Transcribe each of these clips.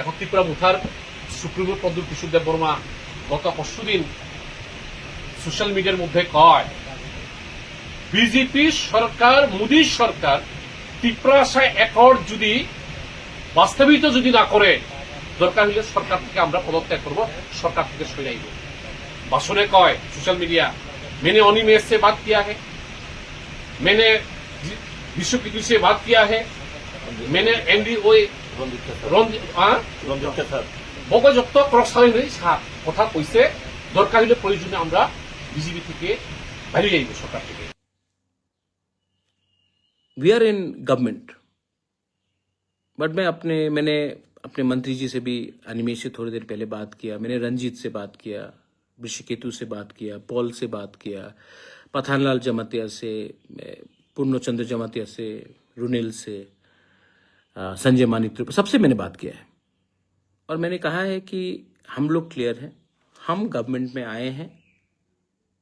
এখন ত্রিপুরা মুথার সুপ্রিমো প্রদ্যুৎ কিশোর দেব বর্মা গত পরশুদিন সোশ্যাল মিডিয়ার মধ্যে কয় বিজেপি সরকার মোদী সরকার ত্রিপুরাশা একর্ড যদি বাস্তবিত যদি না করে দরকার হলে সরকার থেকে আমরা পদত্যাগ করব সরকার থেকে সরে আইব ভাষণে কয় সোশ্যাল मीडिया मैंने अनिमेष से बात किया है मैंने विश्व की से बात किया है मैंने एनडीओ বগযুক্ত ক্রসাই হয়ে কথা কইছে দরকার হলে প্রয়োজনে আমরা বিজেপি থেকে বাইরে যাইব সরকার থেকে we are in government but मैं अपने मैंने अपने मंत्री जी से भी अनिमेश से थोड़ी देर पहले बात किया मैंने रंजीत से बात किया ऋषिकेतु से बात किया पॉल से बात किया पठानलाल जमातिया से eh, पूर्णचंद्र जमातिया से रुनेल से संजय मानिक सबसे मैंने बात किया है। और मैंने कहा है कि हम लोग क्लियर हैं। हम गवर्नमेंट में आए हैं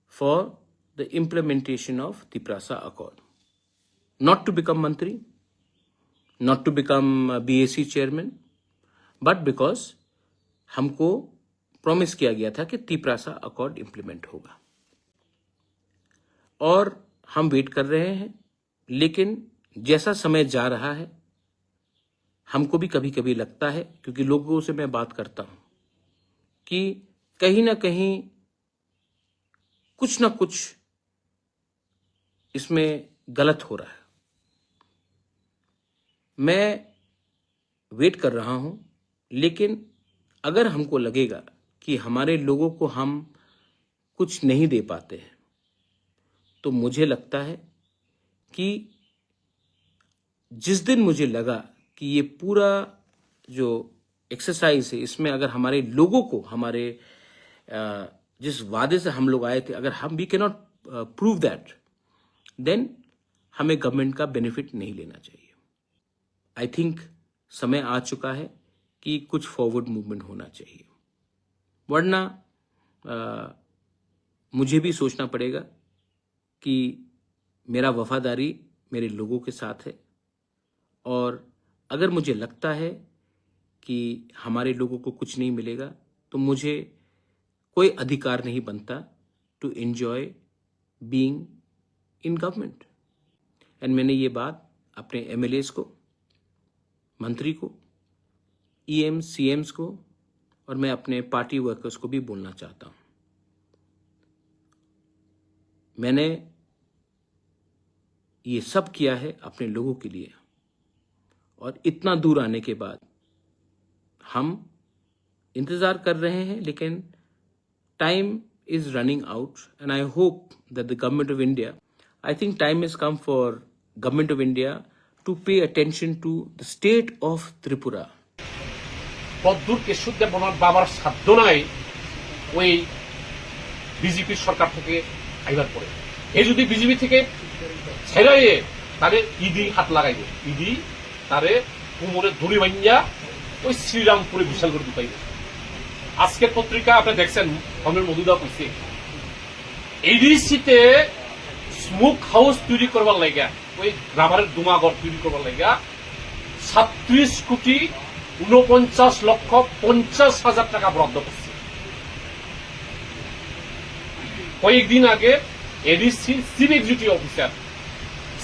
for the implementation of Tiprasa accord to become mantri, not to become uh, BAC chairman, but because हमको प्रॉमिस किया गया था कि तिप्रासा अकॉर्ड इंप्लीमेंट होगा। और हम वेट कर रहे हैं लेकिन जैसा समय जा रहा है हमको भी कभी कभी लगता है, क्योंकि लोगों से मैं बात करता हूँ, कि कहीं ना कहीं कुछ ना कुछ इसमें गलत हो रहा है। मैं वेट कर रहा हूँ, लेकिन अगर हमको लगेगा कि हमारे लोगों को हम कुछ नहीं दे पाते हैं तो मुझे लगता है कि जिस दिन मुझे लगा कि ये पूरा जो एक्सरसाइज है, इसमें अगर हमारे लोगों को, हमारे जिस वादे से हम लोग आए थे, अगर हम we cannot prove that then हमें गवर्नमेंट का बेनिफिट नहीं लेना चाहिए। आई थिंक समय आ चुका है कि कुछ फॉरवर्ड मूवमेंट होना चाहिए। वरना मुझे भी सोचना पड़ेगा कि मेरा वफादारी मेरे लोगों के साथ है और अगर मुझे लगता है कि हमारे लोगों को कुछ नहीं मिलेगा तो मुझे कोई अधिकार नहीं बनता to enjoy being in government and मैंने ये बात अपने एमएलएस को, मंत्री को ई एम सी एम्स को और मैं अपने पार्टी वर्कर्स को भी बोलना चाहता हूँ। मैंने ये सब किया है अपने लोगों के लिए। और इतना दूर आने के बाद हम इंतजार कर रहे हैं लेकिन time is running out and I hope that the government of India I think time is come for government of India to pay attention to the state of Tripura পদ্মুর Keshab দেব বর্মার বাবার সাধ্য নাই ওই বিজেপির সরকার থেকে আইবার পরে এই যদি বিজেপি থেকে ছেড়াইয়ে তারে ইডি হাত লাগাইব ইডি তারে কোমরে দড়ি বাঞ্জা ওই শ্রীরামপুরে বিশাল করে ঢুকাইব আজকের পত্রিকা আপনি দেখছেন অমির মধুদা কইছে এডিসিতে স্মোক হাউস তৈরি করবার লাগা ওই রাবারের দুমাগর তৈরি করবার লাগা সাত্রিশ কোটি উনপঞ্চাশ লক্ষ পঞ্চাশ হাজার টাকা বরাদ্দ করছে। কয়েকদিন আগে ADC chief executive officer,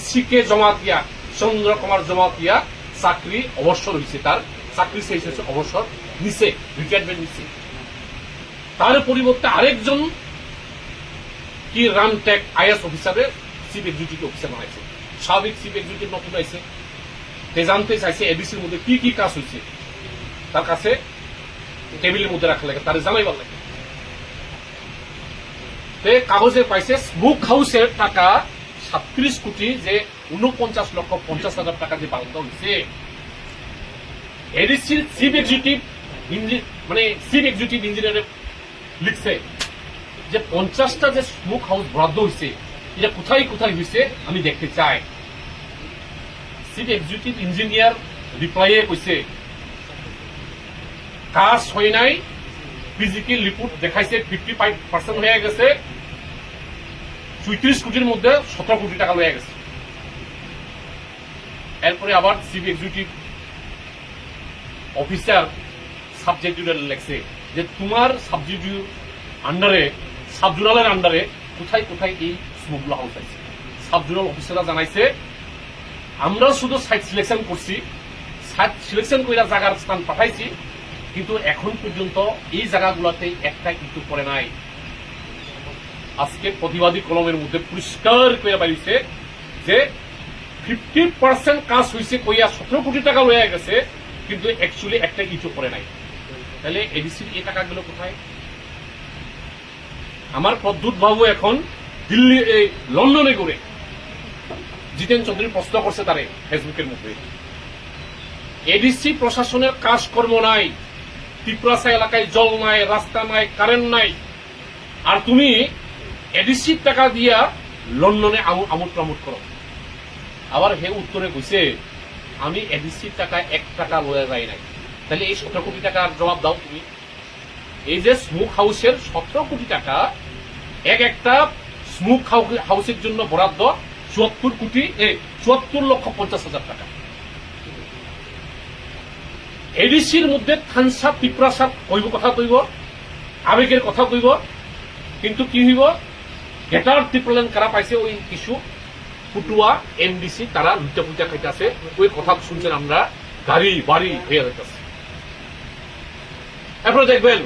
CK Jamatia Chandra Kumar Jamatia চাকরি অবসর হয়েছে তার চাকরি শেষ হয়েছে অবসর নিছে রিটায়ারমেন্ট নিছে। তার পরিবর্তে আরেকজন কি রামটেক আইএস অফিসারের চিফ এক্সিকিউটিভ অফিসার বানাইছে। স্বাভাবিক চিফ এক্সিকিউটিভ নতুন আইছে তে জানতে চাইছে এডিসির মধ্যে কি কি কাজ হয়েছে তার কাছে টেবিলের মধ্যে রাখা লাগে তার জানাইবার লাগে। কাগজে পাইছে স্মোক হাউসের টাকা সাতত্রিশ কোটি যে উনপঞ্চাশ লক্ষ পঞ্চাশ হাজার টাকা যে বাংলা হয়েছে এডিসির চিফ এক্সিকিউটিভ মানে চিফ এক্সিকিউটিভ ইঞ্জিনিয়ার লিখছে যে পঞ্চাশটা যে স্মোক হাউস বরাদ্দ হয়েছে, এটা কোথায় কোথায় হয়েছে আমি দেখতে চাই। চিফ এক্সিকিউটিভ ইঞ্জিনিয়ার রিপ্লাইয়ে কৈছে কাজ হয় নাই ফিজিক্যাল রিপোর্ট দেখাইছে ফিফটি ফাইভ পার্সেন্ট হয়ে গেছে চৌত্রিশ কোটির মধ্যে সতেরো কোটি টাকা হয়ে গেছে। এরপরে আবার চিফ এক্সিকিউটিভ অফিসার সাবজেক্টিভের লেখছে যে তোমার সাবজেক্টিভ আন্ডারে সাবজুরালের আন্ডারে কোথায় কোথায় এই স্মোকগুলো হাউস আছে। সাবজুরাল অফিসাররা জানাইছে, আমরা শুধু সাইট সিলেকশন করছি সাইট সিলেকশন কইরা জায়গার স্থান পাঠাইছি, কিন্তু এখন পর্যন্ত এই জায়গাগুলোতে একটা কিন্তু করে নাই। আজকে প্রতিবাদী কলমের মধ্যে পরিষ্কার করে বাড়িছে যে ফিফটি পার্সেন্ট কাজ হয়েছে কইয়া সতেরো কোটি টাকা লয়ে গেছে, কিন্তু অ্যাকচুয়ালি একটা ইটু করে নাই। তাহলে এডিসির এই টাকাগুলো কোথায়? আমার প্রদ্যুৎ বাবু এখন দিল্লি এই লন্ডনে ঘুরে। জিতেন চৌধুরী প্রশ্ন করছে তারে ফেসবুকের মধ্যে এডিসি প্রশাসনের কাজকর্ম নাই ত্রিপুরাসা এলাকায় জল নাই, রাস্তা নাই, কারেন্ট নাই। আর তুমি এডিসির টাকা দিয়া লন্ডনে আমু- আমোদ প্রমোদ করো। আবার হে উত্তরে কইছে, আমি এডিসির টাকা এক টাকা লয়ে যাই নাই। তাহলে এই সতেরো কোটি টাকার জবাব দাও তুমি। এই যে স্মোক হাউসের সতেরো কোটি টাকা, এক একটা স্মোক হাউসের জন্য বরাদ্দ চুয়াত্তর কোটি চুয়াত্তর লক্ষ পঞ্চাশ হাজার টাকা। এডিসির মধ্যে থানসাপ পিপ্রাসাপ কইব কথা কইব, আবেগের কথা কইব, কিন্তু কি হইব? গেটার ত্রিপ্রলেন কারা পাইছে ওই কিছু ফুটুয়া এমডিসি তারা লুচা পুচা খাইতেছে ওই কথা শুনছেন আমরা গাড়ি বাড়ি হয়ে যাইতেছে এরপরে দেখবেন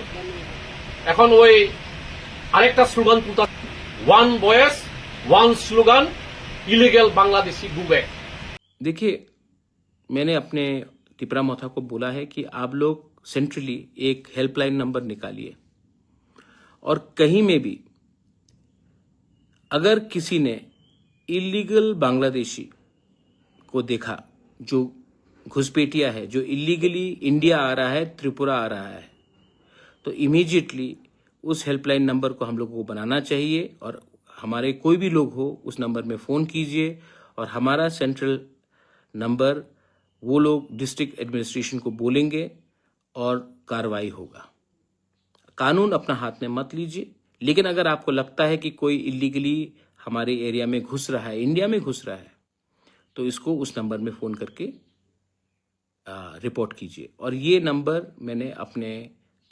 এখন ওই আরেকটা স্লোগান তুলতা ওয়ান বয়েস ওয়ান স্লোগান ইলিগেল বাংলাদেশি গু ব্যাক देखिए मैंने अपने तिपरा मोथा को बोला है कि आप लोग सेंट्रली एक हेल्पलाइन नंबर निकालिए और कहीं में भी अगर किसी ने इलीगल बांग्लादेशी को देखा, जो घुसपैठिया है, जो इलीगली इंडिया आ रहा है, त्रिपुरा आ रहा है तो इमीजिएटली उस हेल्पलाइन नंबर को हम लोगों को बनाना चाहिए और हमारे कोई भी लोग हो, उस नंबर में फ़ोन कीजिए और हमारा सेंट्रल नंबर वो लोग डिस्ट्रिक्ट एडमिनिस्ट्रेशन को बोलेंगे और कार्रवाई होगा। कानून अपना हाथ में मत लीजिए, लेकिन अगर आपको लगता है कि कोई इलीगली हमारे एरिया में घुस रहा है इंडिया में घुस रहा है तो इसको उस नंबर में फ़ोन करके आ, रिपोर्ट कीजिए। और ये नंबर मैंने अपने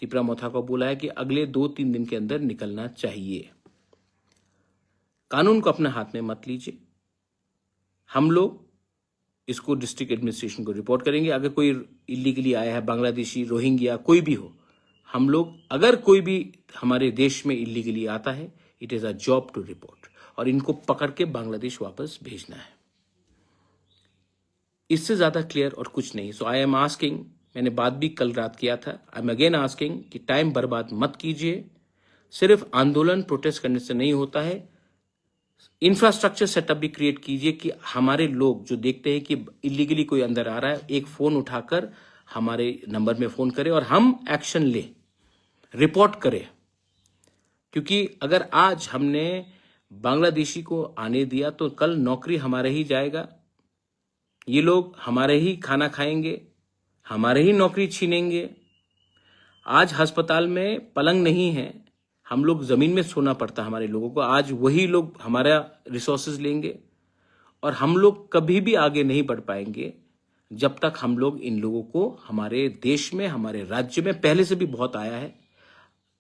तिपरा मोथा को बोला है कि अगले दो तीन दिन के अंदर निकलना चाहिए। कानून को अपने हाथ में मत लीजिए। हम लोग इसको डिस्ट्रिक्ट एडमिनिस्ट्रेशन को रिपोर्ट करेंगे। अगर कोई इलीगली आया है बांग्लादेशी रोहिंग्या कोई भी हो हम लोग अगर कोई भी हमारे देश में इलीगली आता है it is a job to report और इनको पकड़ के बांग्लादेश वापस भेजना है। इससे ज़्यादा क्लियर और कुछ नहीं। सो आई एम आस्किंग मैंने बात भी कल रात किया था। आई एम अगेन आस्किंग कि टाइम बर्बाद मत कीजिए। सिर्फ़ आंदोलन प्रोटेस्ट करने से नहीं होता है। इंफ्रास्ट्रक्चर सेटअप भी क्रिएट कीजिए कि हमारे लोग जो देखते हैं कि इलीगली कोई अंदर आ रहा है, एक फ़ोन उठाकर हमारे नंबर में फ़ोन करें और हम एक्शन लें। रिपोर्ट करें। क्योंकि अगर आज हमने बांग्लादेशी को आने दिया तो कल नौकरी हमारे ही जाएगा। ये लोग हमारे ही खाना खाएँगे, हमारे ही नौकरी छीनेंगे। आज अस्पताल में पलंग नहीं है। हम लोग ज़मीन में सोना पड़ता हमारे लोगों को। आज वही लोग हमारा रिसोर्सेज लेंगे और हम लोग कभी भी आगे नहीं बढ़ पाएँगे जब तक हम लोग इन लोगों को हमारे देश में, हमारे राज्य में पहले से भी बहुत आया है।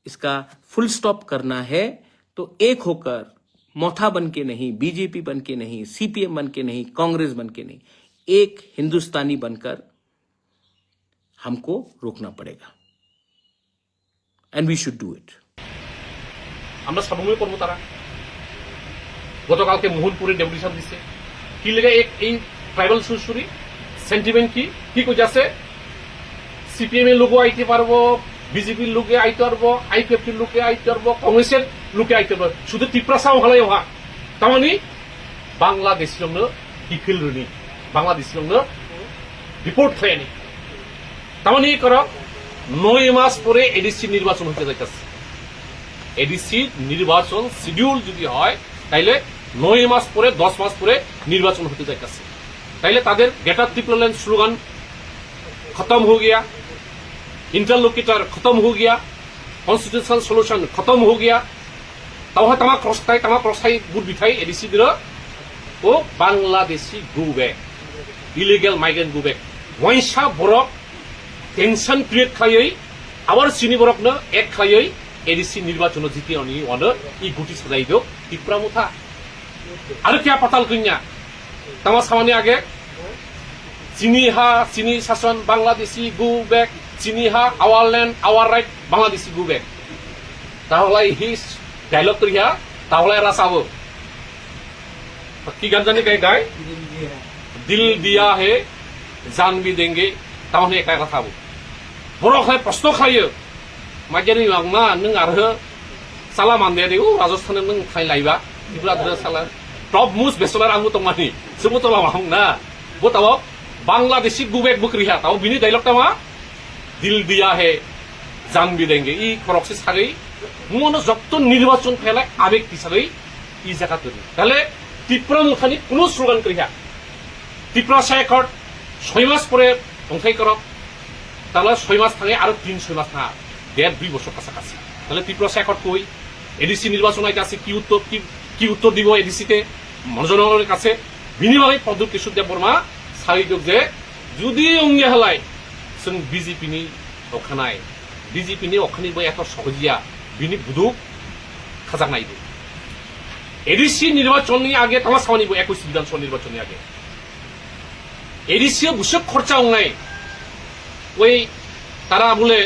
इसका फुल स्टॉप करना है। तो एक होकर मोथा बन के नहीं बीजेपी बन के नहीं सीपीएम बन के नहीं कांग्रेस बन के नहीं एक हिंदुस्तानी बनकर हमको रोकना पड़ेगा and we should do it আমরা সাবময় করবো তারা গতকালকে মোহনপুরে ডেপুটেশন দিছে কি লেগে এক- এই ট্রাইবাল সুরসুরি সেন্টিমেন্ট কি কি কইতাছে সিপিএম এর লোকও আইতে পারবো বিজেপির লোকে আইতে পারবো আইপিএফটির লোকে আইতে পারবো কংগ্রেসের লোকে আইতে পারবো শুধু ত্রিপুরাসাও হলাই হওয়া তার মানে বাংলাদেশ জন্য ডিফিল রুনি বাংলাদেশ জন্য রিপোর্ট হয়নি তার মানে কর নয় মাস পরে এডিসি নির্বাচন হতে যাইতেছে এডিসি নির্বাচন শিডিউল যদি হয় তাইলে নয় মাস পরে দশ মাস পরে নির্বাচন হতে যাইতেছে তাইলে তাদের গেটার ডিপ্লোলেন স্লোগান खत्म हो गया इंटरलोकेटर खत्म हो गया कॉन्स्टिट्यूशन सोल्यूशन खत्म हो गया তাহলে তামা ক্রসটাই তামা ক্রসাই গুড বিথাই এডিসি দিল ও বাংলাদেশি গুবেক ইলিগেল মাইগ্রেন্ট গুবেক वैसा बरक टेंशन क्रिएट खायै आवार सिनि बरकनो एक खायै एडिसि निर्वाचन जितियनि वनो इ गुटी सजाइदो तिप्रा मुथा आरो क्या पाताल कन्या तमा सामानि आगे सिनि हा सिनि शासन बांग्लादेशी गु बेक सिनि हा आवार लैंड आवार राइट बांग्लादेशी गु बेक তাহলে হিস ডায়লগ করিয়া তাহলে রাসাবো কি গান জানি গায় গায় দিল দিয়া হে জান বি দেঙ্গে তাহলে একা কথা বো बर' खाय प्रश्न खायो माइजानि लांना नों आरो साला मानदे दे राजस्थान नों खाय लायबा इब्ला दे साला टप मुस बेसलार आंबो तमानि सबो तला माहं ना बो ताव बांग्लादेशी गुबेक बुक्रिहा ताव बिनि डायलग तामा दिल दिया है জান বিদেঙ্গে ই খরকসে সাগৈ মনে যত নির্বাচন ফেলায় আবেগ হিসাবে ই জায়গা তৈরি তাহলে ত্রিপুরা মুখানি কোনো স্লোগান করিহা ত্রিপুরা সায়কর ছয় মাস পরে অংশাই করক তাহলে ছয় মাস থাকে আরো তিন ছয় মাস থাকা দেড় দুই বছর কাছাকাছি তাহলে ত্রিপুরা শেখর কই এডিসি নির্বাচন আইতে আছে কি উত্তর কি কি উত্তর দিব এডিসিতে জনগণের কাছে বিনিময়ে পদ্ম কিশোর দেব বর্মা সারিদক যে যদি অঙ্গে হেলাই जों बिजेपिनि अखानाय बिजेपिनि अखानिबो एथ सहजिया बिनि बुदुक खाजानायबो এডিসি নির্বাচননি আগে তামা সামানিব একুশ বিধানসভা নির্বাচনের আগে এডিসিও বুসে খরচা নাই ওই তারা বলে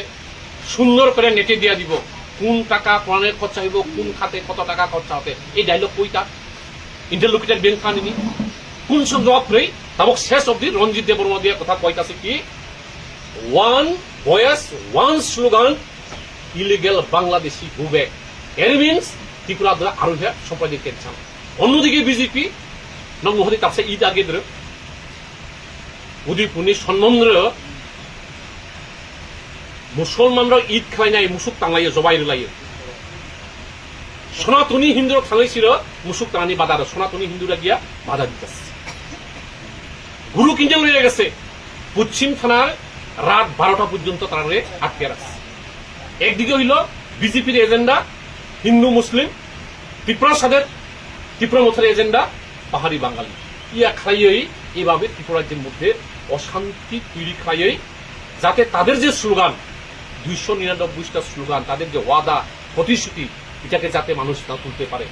সুন্দর করে নেটে দিয়া দিব কোন টাকা কোরআনের খরচা হইব কোন খাতে কত টাকা খরচা হবে এই ডায়লগ কইতা ইন্টারলোকেটেড বেঙ্ক খানিনি কোন সব জবাব রই তাবক শেষ অব্দি রঞ্জিত দেববর্মা দিয়া কথা কইতাছে কি one voice one slogan illegal Bangladeshi বুবেক এর মিনস ত্রিপুরা দ্বারা আরও সম্পাদিত কেনছান অন্যদিকে বিজেপি নং মহদি তাপসে ঈদ আগে ধরে উদিপুনি সম্বন্ধ মুসলমানরা ঈদ খাইনাই মুসুক টাঙাইयो জবাই রলাयो সনাতনী হিন্দুরা থাঙাইছিল মুসুক টাঙানি বাধা সনাতনী হিন্দুরা গিয়া বাধা দিতেছে। গুরু কিঞ্জল রয়ে গেছে। পশ্চিম থানার রাত বারোটা পর্যন্ত তারা আটকে রাখছে। একদিকে হইল বিজেপির এজেন্ডা, হিন্দু, মুসলিম, ত্রিপুরা সাদের, ত্রিপুরা মথের এজেন্ডা, পাহাড়ি বাঙালি। ইয়া খাইয়েই এভাবে ত্রিপুরা রাজ্যের মধ্যে অশান্তি তৈরি খাইয়েই, যাতে তাদের যে স্লোগান, দুইশো নিরানব্বইটা স্লোগান, তাদের যে ওয়াদা, প্রতিশ্রুতি, এটাকে যাতে মানুষ না তুলতে পারে।